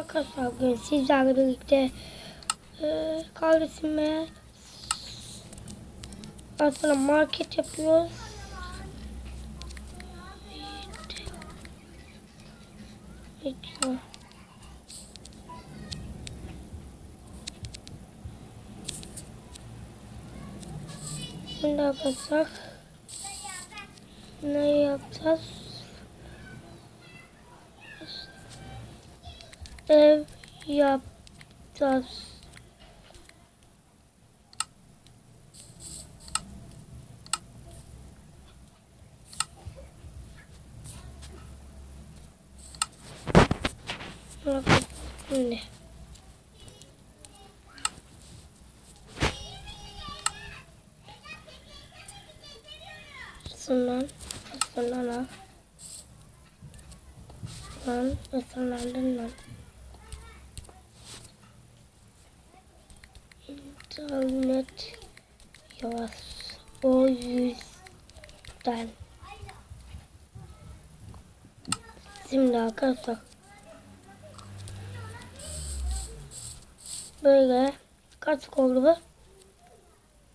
Arkadaşlar bugün sizlerle birlikte e, kardeşime aslında market yapıyoruz. Video. Şimdi arkadaşlar ne yapacağız? Ev yapacağız. Şimdi. Şundan, şundan al. Lan, şunlardan lan. İnternet yavaş. O yüzden. Şimdi arkadaşlar. Böyle kaç oldu bu?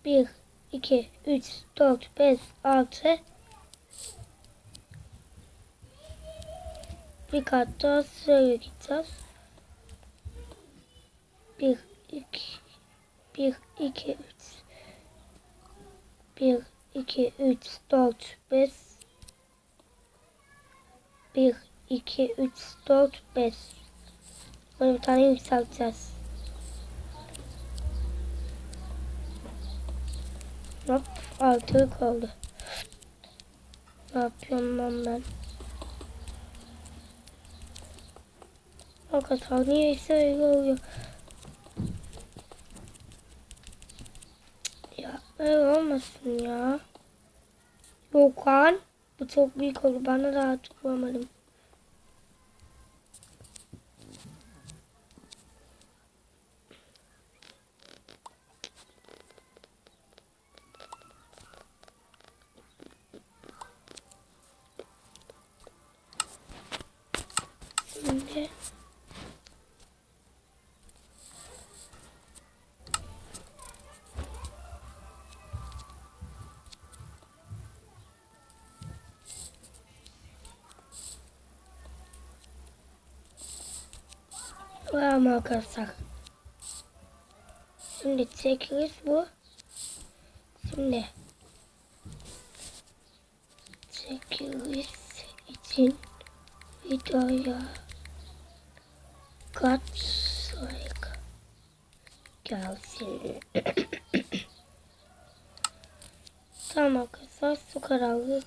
1, 2, 3, 4, 5, 6 Bir kat daha sıraya gideceğiz. 1, 2, 1, 2, 3 1, 2, 3, 4, 5 1, 2, 3, 4, 5 Böyle bir tane yükselteceğiz. Hop altı kaldı. Ne yapıyorum lan ben? Arkadaşlar niyeyse öyle oluyor. Öyle olmasın ya. Yok lan. Bu çok büyük oldu. Bana rahat vuramadım. Tamam arkadaşlar. Şimdi çekeriz bu. Şimdi çekeriz için videoya kaç like gelsin. tamam arkadaşlar su karanlık.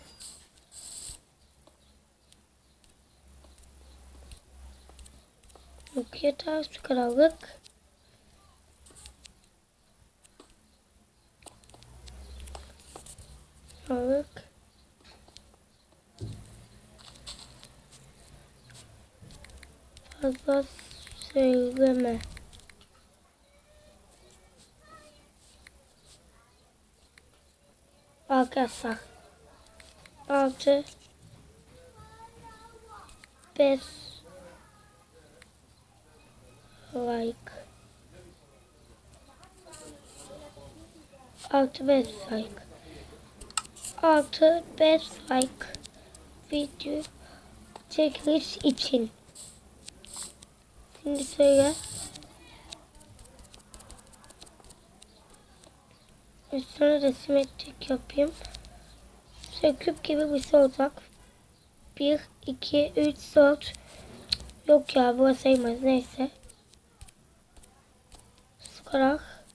Yok yeter su karanlık. Karanlık. Fazla söyleme. Arkadaşlar. Altı. Beş. Like. Altı beş like. Altı beş like. Video çekiliş için. Şimdi söyle. Üstüne de simetrik yapayım. Söküp gibi bir şey olacak. 1, 2, 3, 4. Yok ya bu sayılmaz neyse. Sıkarak.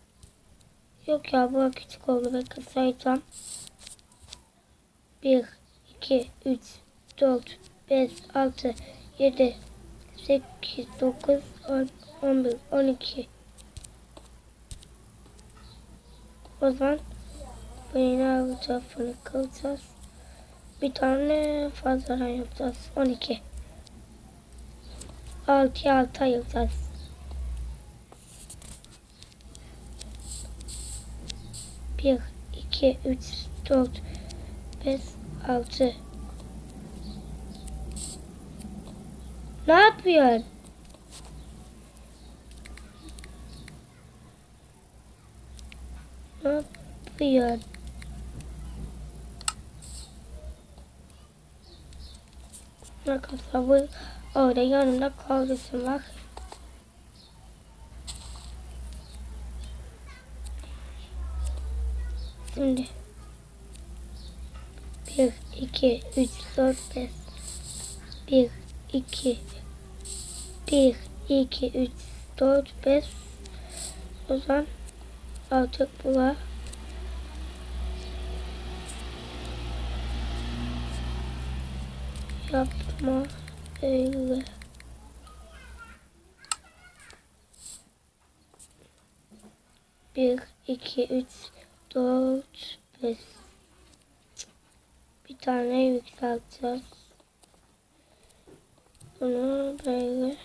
Yok ya bu küçük oldu. Bakın sayacağım. 1, 2, 3, 4, 5, 6, 7, 8, 9, 10, 11, 12. O zaman bu yeni avı tarafını kılacağız. Bir tane fazladan yapacağız. 12. 6'ya 6 ayıracağız. 1, 2, 3, 4, 5, 6. Ne yapıyorsun? Ne yapıyorsun? Ne kafamı orada yanımda kaldı. bak. Şimdi 1, 2, 3, 4, 5 1, 2 1, 2, 3, 4, 5 O zaman artık bu var. Yapma öyle. Bir, iki, üç, dört, beş. Bir tane yükselteceğiz. Bunu böyle.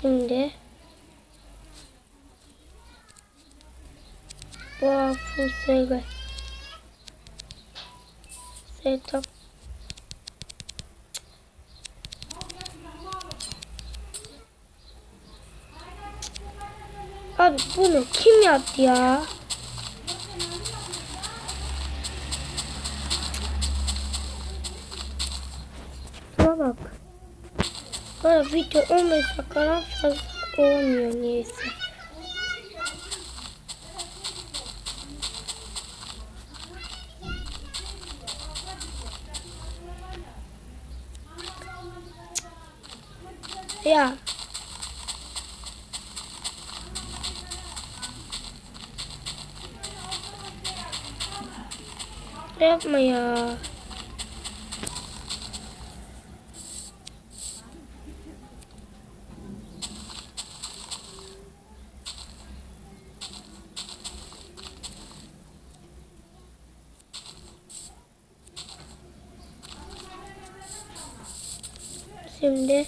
Şimdi bu hafı söyle. Setup Abi bunu kim yaptı ya? Şuna bak. Böyle video 15 dakikadan fazla olmuyor niyeyse. Ya. Yapma ya. Şimdi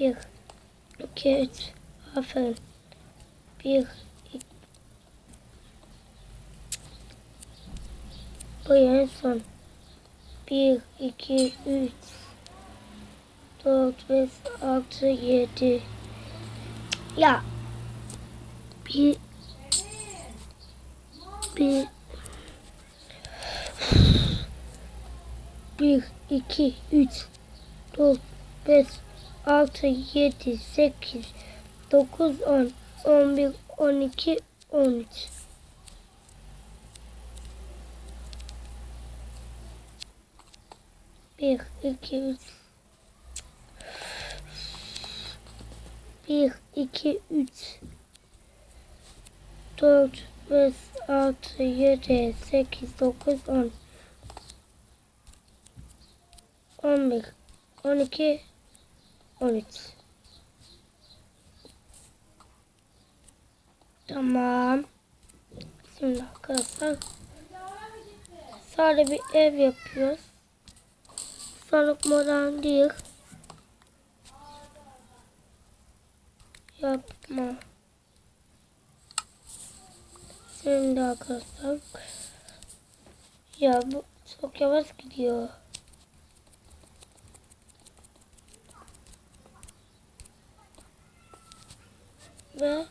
bir, iki, üç, aferin. Bir, iki, bu en son. Bir, iki, üç, dört, beş, altı, yedi. Ya. Bir, bir, bir, iki, üç, dört, beş, altı, yedi, sekiz, dokuz, on, on bir, on iki, on üç. Bir, iki, üç. Bir, iki, üç. Dört, beş, altı, yedi, sekiz, dokuz, on. On bir, on iki, üç. Tamam. Şimdi arkadaşlar sadece bir ev yapıyoruz. Sağlık modern değil. Yapma. Şimdi arkadaşlar. Ya bu çok yavaş gidiyor. Ve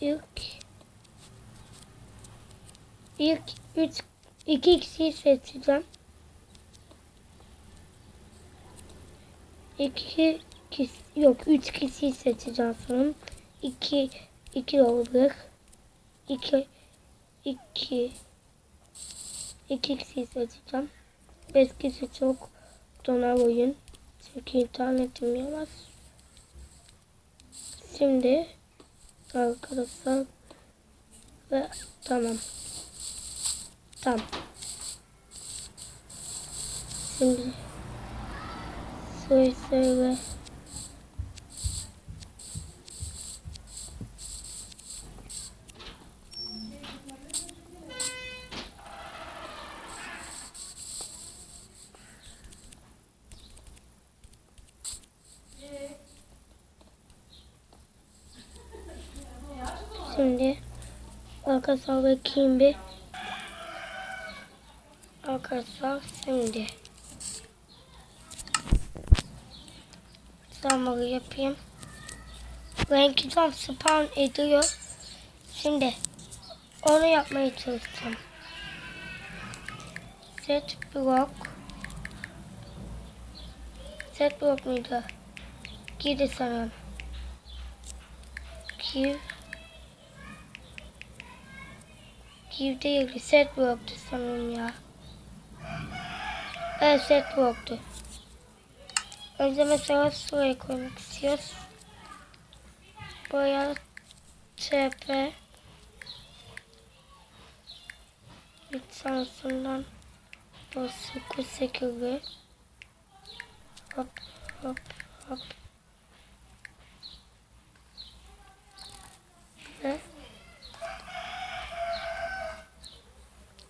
ilk ilk üç iki kişiyi seçeceğim. İki kişi yok üç kişiyi seçeceğim sonra. İki iki olur. İki iki iki kişiyi seçeceğim. Beş kişi çok donar oyun. Çünkü internetim yavaş. Şimdi arkadaşlar ve tamam. Tamam. Şimdi söyle söyle. Şimdi Arkadaşlar bakayım bir. Arkadaşlar şimdi. Zamanı yapayım. Renki tam spawn ediyor. Şimdi onu yapmaya çalışacağım. Set block. Set block muydu? Gidi sanırım. Q. Q değil. Set block'tu sanırım ya. Evet set block'tu. Önce mesela şuraya koymak istiyoruz. Buraya TP lisansından basık sekürü hop hop hop ve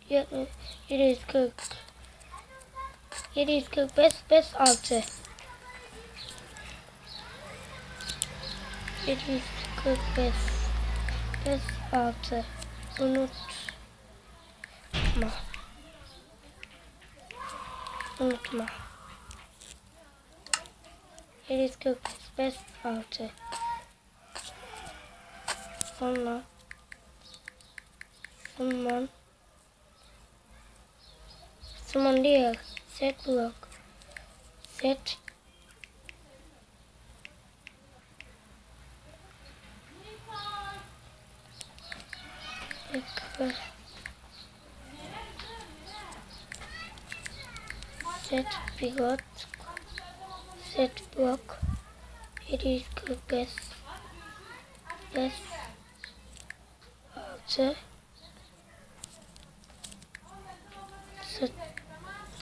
740 745 56 745 56 unutma. Unutma 745 56 sonra Bundan Summon değil set block set Ekber. Set pilot set block 745 5 6 set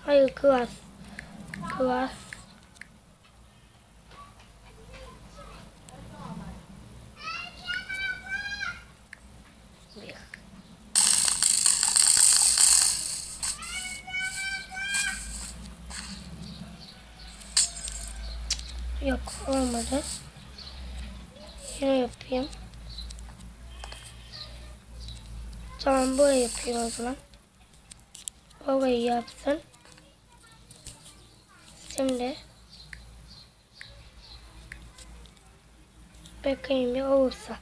hayır class bir Yok olmadı. Yine yapayım. Tamam buraya yapayım o zaman. Orayı yapsın. Şimdi bakayım bir olursa.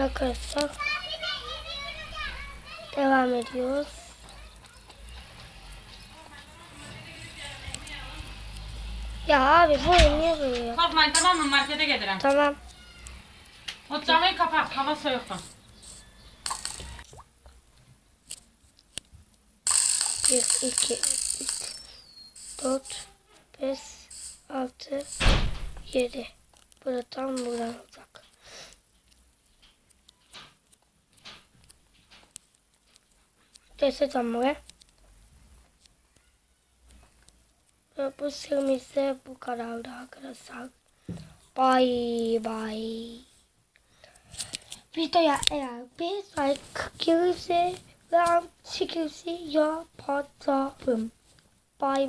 Arkadaşlar devam ediyoruz. Ya abi bu oyun niye böyle ya? Korkmayın tamam mı? Markete gelirim. Tamam. O camıyı kapat. Hava soğuktu. Bir, iki, üç, dört, beş, altı, yedi. Burada tam buradan. Neyse tam buraya. Ve bu serimize bu kadardı arkadaşlar. Bye bye. Videoya eğer bir like gelirse ve çekilse yaparım. Bye bye.